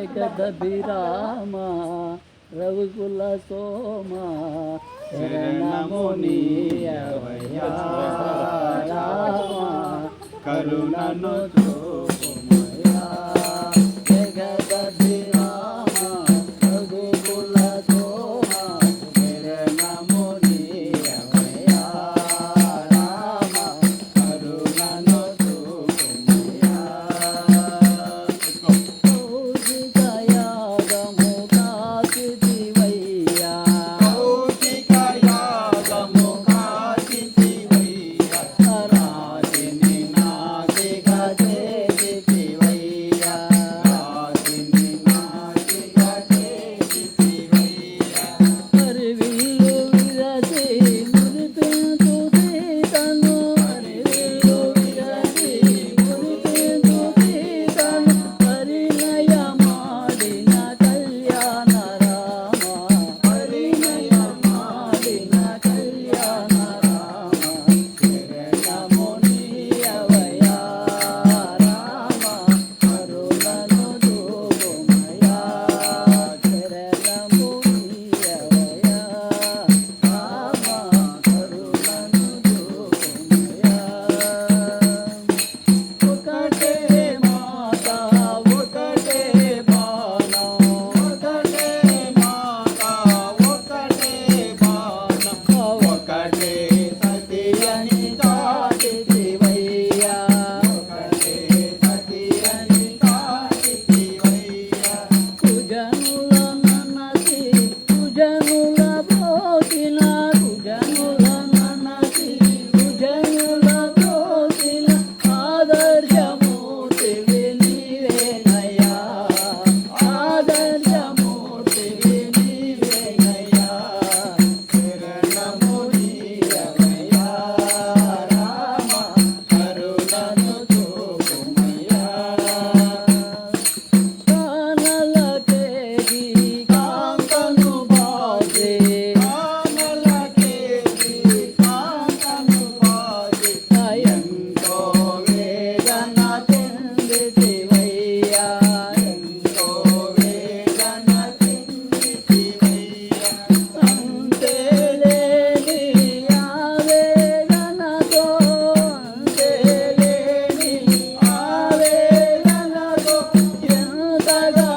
జగదభిరామ రఘుకుల సోమ శరణముని నీయవయ్యా రామ కరుణను చూ bye, da